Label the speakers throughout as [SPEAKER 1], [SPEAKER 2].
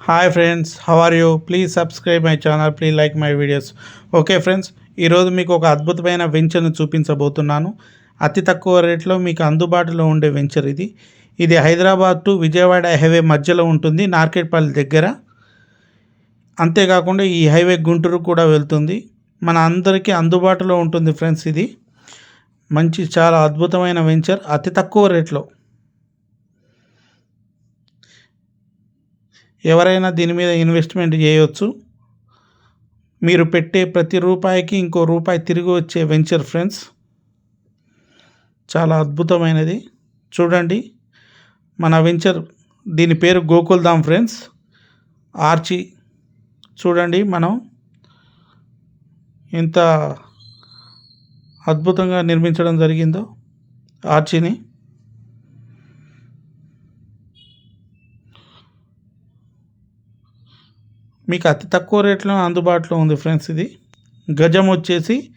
[SPEAKER 1] Hi friends how are you please subscribe my channel please like my videos okay friends ఈరోజు మీకు ఒక అద్భుతమైన వెంచర్ను చూపించబోతున్నాను. అతి తక్కువ రేట్లో మీకు అందుబాటులో ఉండే వెంచర్ ఇది. ఇది హైదరాబాద్ టు విజయవాడ హైవే మధ్యలో ఉంటుంది నార్కెట్పల్లి దగ్గర. అంతేకాకుండా ఈ హైవే గుంటూరు కూడా వెళ్తుంది. మన అందరికీ అందుబాటులో ఉంటుంది ఫ్రెండ్స్ ఇది. మంచి చాలా అద్భుతమైన వెంచర్ అతి తక్కువ రేట్లో. ఎవరైనా దీని మీద ఇన్వెస్ట్మెంట్ చేయవచ్చు మీరు పెట్టే ప్రతి రూపాయికి ఇంకో రూపాయి తిరిగి వచ్చే వెంచర్ ఫ్రెండ్స్. చాలా అద్భుతమైనది. చూడండి మన వెంచర్ దీని పేరు గోకుల్ధామ్ ఫ్రెండ్స్. ఆర్చి చూడండి మనం. ఎంత అద్భుతంగా నిర్మించడం జరిగిందో ఆర్చిని. మీకు అతి తక్కువ రేట్లో అందుబాటులో ఉంది ఫ్రెండ్స్ ఇది. గజం వచ్చేసి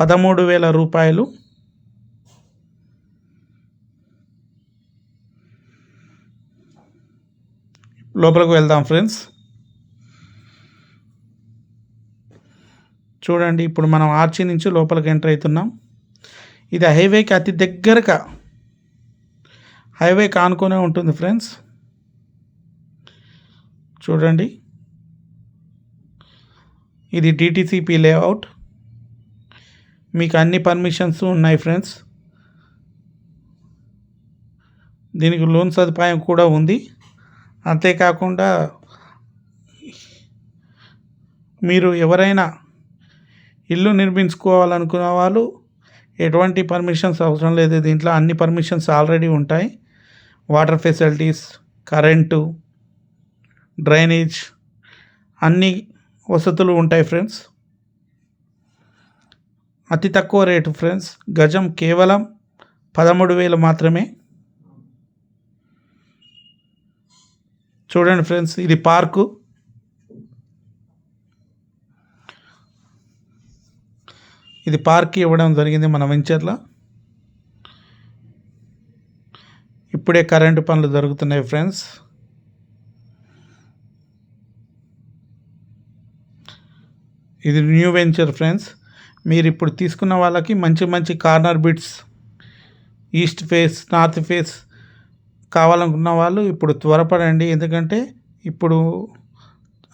[SPEAKER 1] పదమూడు వేల రూపాయలు. లోపలికి వెళ్దాం ఫ్రెండ్స్. చూడండి ఇప్పుడు మనం ఆర్చి నుంచి లోపలికి ఎంటర్ అవుతున్నాం. ఇది హైవేకి అతి దగ్గరగా హైవే ఆనుకునే ఉంటుంది ఫ్రెండ్స్. చూడండి ఇది డిటిసిపి లేఅవుట్ మీకు అన్ని పర్మిషన్స్ ఉన్నాయి ఫ్రెండ్స్ దీనికి లోన్ సదుపాయం కూడా ఉంది. అంతేకాకుండా మీరు ఎవరైనా ఇల్లు నిర్మించుకోవాలనుకున్న వాళ్ళు ఎటువంటి పర్మిషన్స్ అవసరం లేదు. దీంట్లో అన్ని పర్మిషన్స్ ఆల్రెడీ ఉంటాయి. వాటర్ ఫెసిలిటీస్ కరెంటు డ్రైనేజ్ అన్నీ వసతులు ఉంటాయి ఫ్రెండ్స్. అతి తక్కువ రేటు ఫ్రెండ్స్. గజం కేవలం పదమూడు వేలు మాత్రమే. చూడండి ఫ్రెండ్స్ ఇది పార్కు. ఇది పార్క్ ఇవ్వడం జరిగింది మన వెంచర్లో. ఇప్పుడే కరెంటు పనులు జరుగుతున్నాయి ఫ్రెండ్స్. ఇది న్యూ వెంచర్ ఫ్రెండ్స్. మీరు ఇప్పుడు తీసుకున్న వాళ్ళకి మంచి మంచి corner bits east face north face కావాలనుకున్న వాళ్ళు ఇప్పుడు త్వరపడండి. ఎందుకంటే ఇప్పుడు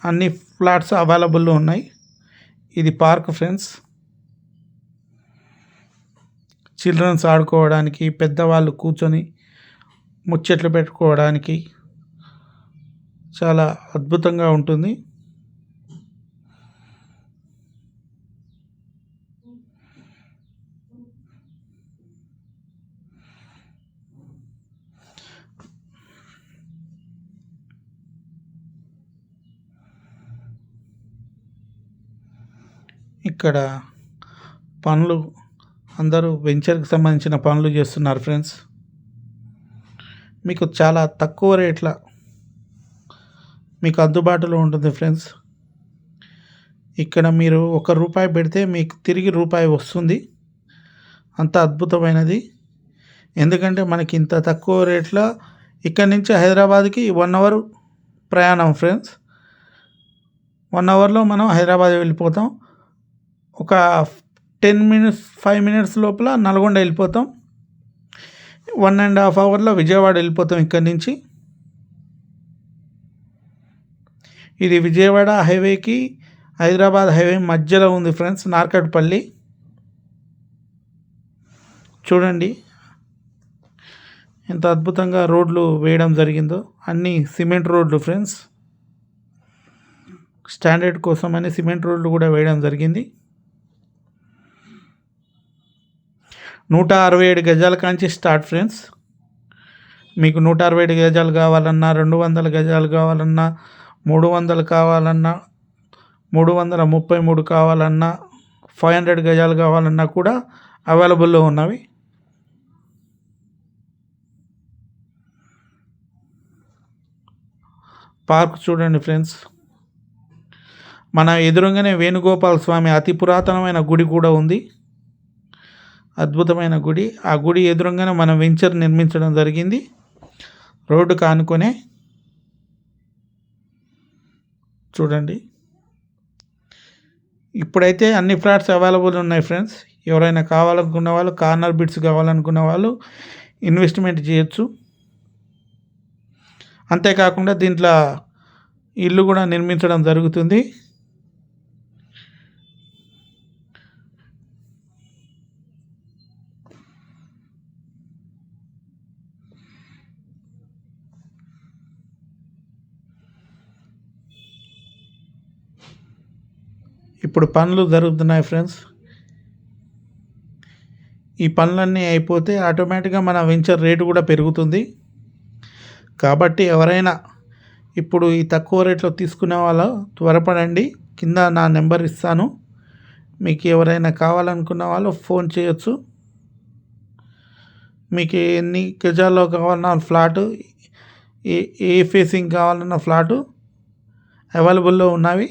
[SPEAKER 1] అన్ని ఫ్లాట్స్ అవైలబుల్లో ఉన్నాయి. ఇది పార్క్ ఫ్రెండ్స్. చిల్డ్రన్స్ ఆడుకోవడానికి పెద్దవాళ్ళు కూర్చొని ముచ్చట్లు పెట్టుకోవడానికి చాలా అద్భుతంగా ఉంటుంది. ఇక్కడ పనులు అందరూ వెంచర్కి సంబంధించిన పనులు చేస్తున్నారు ఫ్రెండ్స్. మీకు చాలా తక్కువ రేట్ల మీకు అందుబాటులో ఉంటుంది ఫ్రెండ్స్. ఇక్కడ మీరు ఒక రూపాయి పెడితే మీకు తిరిగి రూపాయి వస్తుంది. అంత అద్భుతమైనది. ఎందుకంటే మనకి ఇంత తక్కువ రేట్లో ఇక్కడి నుంచి హైదరాబాద్కి వన్ అవర్ ప్రయాణం ఫ్రెండ్స్. వన్ అవర్లో మనం హైదరాబాద్ వెళ్ళిపోతాం. ఒక టెన్ మినిట్స్ ఫైవ్ మినిట్స్ లోపల నల్గొండ వెళ్ళిపోతాం. వన్ అండ్ హాఫ్ అవర్లో విజయవాడ వెళ్ళిపోతాం ఇక్కడి నుంచి. ఇది విజయవాడ హైవేకి హైదరాబాద్ హైవే మధ్యలో ఉంది ఫ్రెండ్స్ నార్కట్పల్లి. చూడండి ఎంత అద్భుతంగా రోడ్లు వేయడం జరిగిందో. అన్నీ సిమెంట్ రోడ్లు ఫ్రెండ్స్. స్టాండర్డ్ కోసం అని సిమెంట్ రోడ్లు కూడా వేయడం జరిగింది. నూట అరవై ఏడు గజాల కాంచి స్టార్ట్ ఫ్రెండ్స్. మీకు నూట అరవై ఏడు గజాలు కావాలన్నా రెండు వందల గజాలు కావాలన్నా మూడు వందలు కావాలన్నా మూడు వందల ముప్పై మూడు కావాలన్నా ఫైవ్ హండ్రెడ్ గజాలు కావాలన్నా కూడా అవైలబుల్లో ఉన్నవి. పార్క్ చూడండి ఫ్రెండ్స్. మన ఎదురుగానే వేణుగోపాల స్వామి అతి పురాతనమైన గుడి కూడా ఉంది. అద్భుతమైన గుడి. ఆ గుడి ఎదురుగానే మనం వెంచర్ నిర్మించడం జరిగింది. రోడ్డు కానుకొనే చూడండి. ఇప్పుడైతే అన్ని ఫ్లాట్స్ అవైలబుల్ ఉన్నాయి ఫ్రెండ్స్. ఎవరైనా కావాలనుకున్న వాళ్ళు కార్నర్ బిట్స్ కావాలనుకున్న వాళ్ళు ఇన్వెస్ట్మెంట్ చేయొచ్చు. అంతేకాకుండా దీంట్లో ఇల్లు కూడా నిర్మించడం జరుగుతుంది. ఇప్పుడు పనులు జరుగుతున్నాయి ఫ్రెండ్స్. ఈ పనులన్నీ అయిపోతే ఆటోమేటిక్గా మన వెంచర్ రేటు కూడా పెరుగుతుంది. కాబట్టి ఎవరైనా ఇప్పుడు ఈ తక్కువ రేట్లో తీసుకునే వాళ్ళు త్వరపడండి. కింద నా నెంబర్ ఇస్తాను. మీకు ఎవరైనా కావాలనుకున్న వాళ్ళు ఫోన్ చేయొచ్చు. మీకు ఎన్ని గజాల్లో కావాలన్నా ఫ్లాటు ఏ ఏ ఫేసింగ్ కావాలన్న ఫ్లాటు అవైలబుల్లో ఉన్నవి.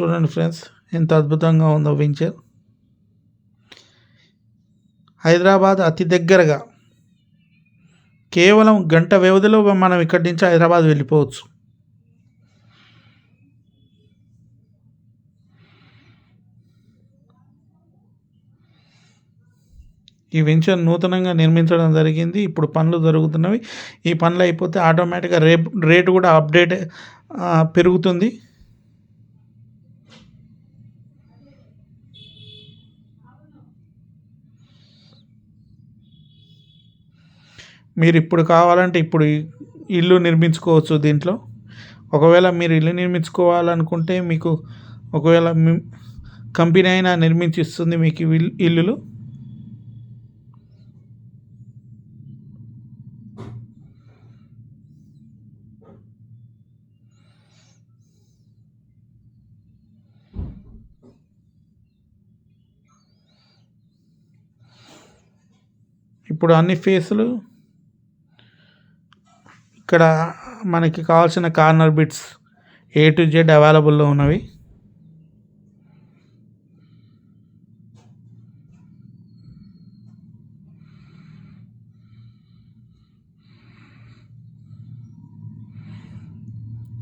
[SPEAKER 1] చూడండి ఫ్రెండ్స్ ఎంత అద్భుతంగా ఉందో వెంచర్ హైదరాబాద్ అతి దగ్గరగా కేవలం గంట వ్యవధిలో మనం ఇక్కడి నుంచి హైదరాబాద్ వెళ్ళిపోవచ్చు. ఈ వెంచర్ నూతనంగా నిర్మించడం జరిగింది. ఇప్పుడు పనులు జరుగుతున్నవి. ఈ పనులు అయిపోతే ఆటోమేటిక్గా రేపు రేటు కూడా అప్డేట్ పెరుగుతుంది. మీరు ఇప్పుడు కావాలంటే ఇప్పుడు ఇల్లు నిర్మించుకోవచ్చు దీంట్లో. ఒకవేళ మీరు ఇల్లు నిర్మించుకోవాలనుకుంటే మీకు ఒకవేళ కంపెనీ అయినా నిర్మించిస్తుంది మీకు ఇల్లులు. ఇప్పుడు అన్ని ఫేసులు ఇక్కడ మనకి కావాల్సిన corner bits A to Z అవైలబుల్లో ఉన్నవి.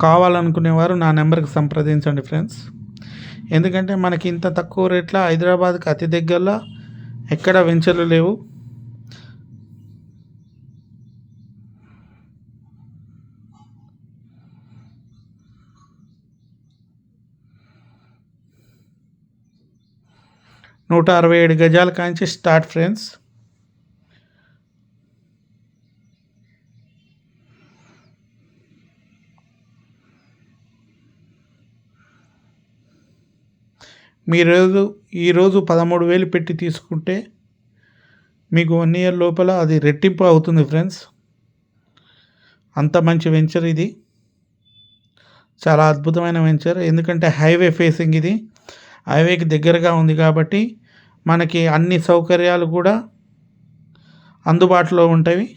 [SPEAKER 1] కావాలనుకునేవారు నా నెంబర్కి సంప్రదించండి ఫ్రెండ్స్. ఎందుకంటే మనకి ఇంత తక్కువ రేట్లో హైదరాబాద్కి అతి దగ్గరలో ఎక్కడ వెంచర్లు లేవు. నూట అరవై ఏడు గజాల కాంచి స్టార్ట్ ఫ్రెండ్స్. మీరోజు ఈరోజు పదమూడు వేలు పెట్టి తీసుకుంటే మీకు వన్ ఇయర్ లోపల అది రెట్టింపు అవుతుంది ఫ్రెండ్స్. అంత మంచి వెంచర్ ఇది. చాలా అద్భుతమైన వెంచర్. ఎందుకంటే హైవే ఫేసింగ్ ఇది. హైవేకి దగ్గరగా ఉంది కాబట్టి మనకి అన్ని సౌకర్యాలు కూడా అందుబాటులో ఉంటాయి.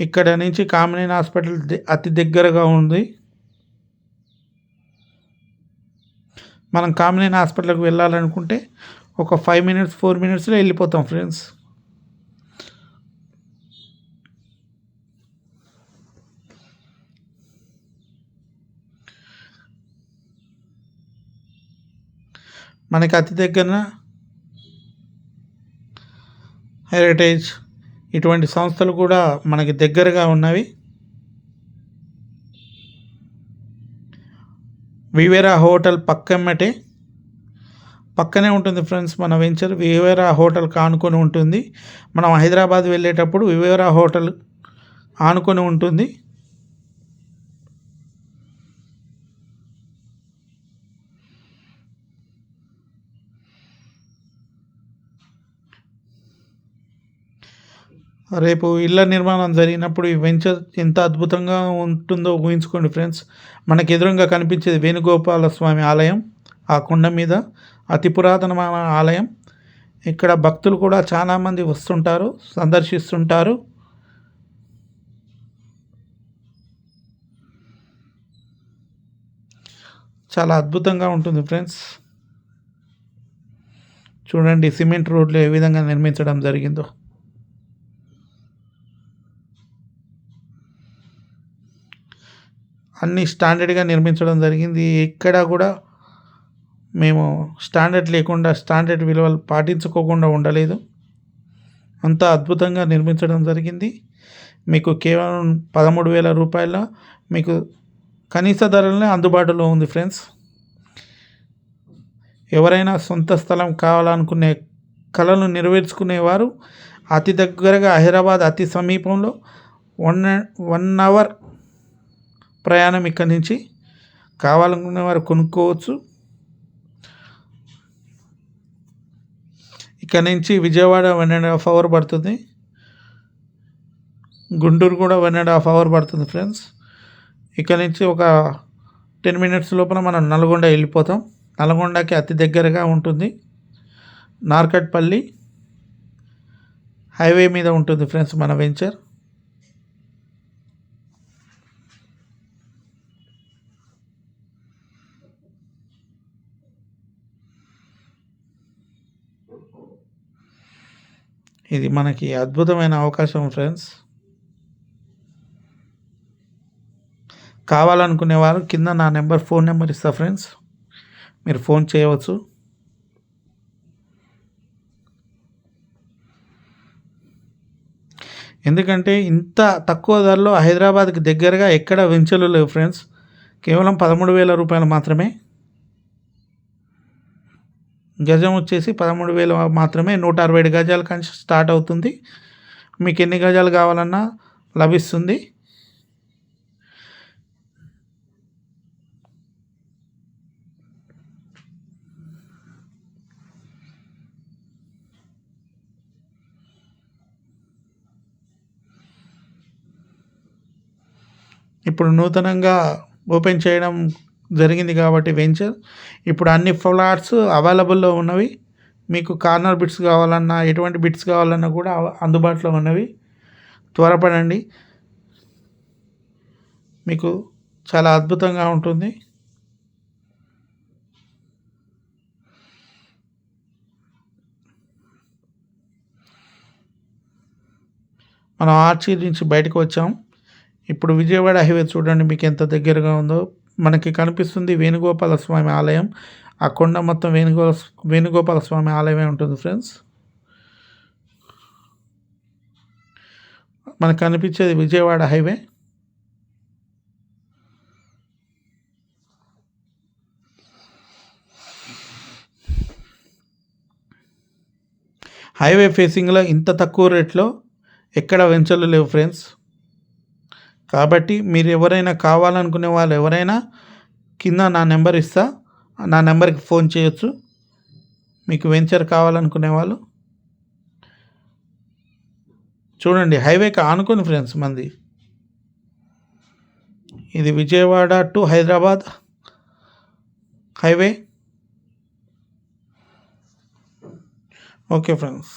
[SPEAKER 1] ఇక్కడ నుంచి కామినేని హాస్పిటల్ అతి దగ్గరగా ఉంది. మనం కామినేని హాస్పిటల్కి వెళ్ళాలనుకుంటే ఒక ఫైవ్ మినిట్స్ ఫోర్ మినిట్స్లో వెళ్ళిపోతాం ఫ్రెండ్స్. మనకి అతి దగ్గర హెరిటేజ్ ఇటువంటి సంస్థలు కూడా మనకి దగ్గరగా ఉన్నవి. వివేరా హోటల్ పక్కమ్మటే. పక్కనే ఉంటుంది ఫ్రెండ్స్ మన వెంచర్. వివేరా హోటల్ ఆనుకొని ఉంటుంది. మనం హైదరాబాద్ వెళ్ళేటప్పుడు వివేరా హోటల్ ఆనుకొని ఉంటుంది. రేపు ఇళ్ళ నిర్మాణం జరిగినప్పుడు ఈ వెంచర్ ఎంత అద్భుతంగా ఉంటుందో ఊహించుకోండి ఫ్రెండ్స్. మనకు ఎదురుగా కనిపించేది వేణుగోపాల స్వామి ఆలయం ఆ కొండ మీద అతి పురాతనమైన ఆలయం. ఇక్కడ భక్తులు కూడా చాలామంది వస్తుంటారు సందర్శిస్తుంటారు. చాలా అద్భుతంగా ఉంటుంది ఫ్రెండ్స్. చూడండి సిమెంట్ రోడ్లు ఏ విధంగా నిర్మించడం జరిగిందో. అన్నీ స్టాండర్డ్గా నిర్మించడం జరిగింది. ఎక్కడ కూడా మేము స్టాండర్డ్ లేకుండా స్టాండర్డ్ విలువలు పాటించుకోకుండా ఉండలేదు. అంత అద్భుతంగా నిర్మించడం జరిగింది. మీకు కేవలం పదమూడు వేల రూపాయల మీకు కనీస ధరలనే అందుబాటులో ఉంది ఫ్రెండ్స్. ఎవరైనా సొంత స్థలం కావాలనుకునే కళను నెరవేర్చుకునేవారు అతి దగ్గరగా హైదరాబాద్ అతి సమీపంలో వన్ వన్ అవర్ ప్రయాణం ఇక్కడి నుంచి కావాలనుకునే వారు కొనుక్కోవచ్చు. ఇక్కడ నుంచి Vijayawada one and half hour పడుతుంది. గుంటూరు కూడా వన్ అండ్ హాఫ్ అవర్ పడుతుంది ఫ్రెండ్స్. ఇక్కడ నుంచి ఒక టెన్ మినిట్స్ లోపల మనం నల్గొండ వెళ్ళిపోతాం. నల్గొండకి అతి దగ్గరగా ఉంటుంది. నార్కట్పల్లి హైవే మీద ఉంటుంది ఫ్రెండ్స్ మన వెంచర్. ఇది మనకి అద్భుతమైన అవకాశం ఫ్రెండ్స్ కావాలనుకునే వారు కింద నా నెంబర్ ఫోన్ నెంబర్ ఇస్తా ఫ్రెండ్స్ మీరు ఫోన్ చేయవచ్చు. ఎందుకంటే ఇంత తక్కువ ధరలో హైదరాబాద్కి దగ్గరగా ఎక్కడ వెంచలు లేవు ఫ్రెండ్స్ కేవలం పదమూడు వేల రూపాయలు మాత్రమే గజం వచ్చేసి పదమూడు వేలు మాత్రమే నూట అరవై ఏడు గజాల కంచి స్టార్ట్ అవుతుంది. మీకు ఎన్ని గజాలు కావాలన్నా లభిస్తుంది. ఇప్పుడు నూతనంగా ఓపెన్ చేయడం జరిగింది కాబట్టి వెంచర్ ఇప్పుడు అన్ని ఫ్లాట్స్ అవైలబుల్లో ఉన్నవి. మీకు కార్నర్ బిట్స్ కావాలన్నా ఎటువంటి బిట్స్ కావాలన్నా కూడా అందుబాటులో ఉన్నవి. త్వరపడండి. మీకు చాలా అద్భుతంగా ఉంటుంది. మనం ఆర్చీ నుంచి బయటకు వచ్చాం. ఇప్పుడు విజయవాడ హైవే చూడండి మీకు ఎంత దగ్గరగా ఉందో. మనకి కనిపిస్తుంది వేణుగోపాల స్వామి ఆలయం. ఆ కొండ మొత్తం వేణుగో వేణుగోపాల స్వామి ఆలయమే ఉంటుంది ఫ్రెండ్స్. మనకు కనిపించేది విజయవాడ హైవే. హైవే ఫేసింగ్లో ఇంత తక్కువ రేట్లో ఎక్కడ వెంచర్లు లేవు ఫ్రెండ్స్. కాబట్టి మీరు ఎవరైనా కావాలనుకునే వాళ్ళు ఎవరైనా కింద నా నెంబర్ ఇస్తా. నా నెంబర్కి ఫోన్ చేయొచ్చు. మీకు వెంచర్ కావాలనుకునే వాళ్ళు. చూడండి హైవేకి ఆనుకొని ఫ్రెండ్స్ మంది. ఇది Vijayawada to Hyderabad highway. Okay friends.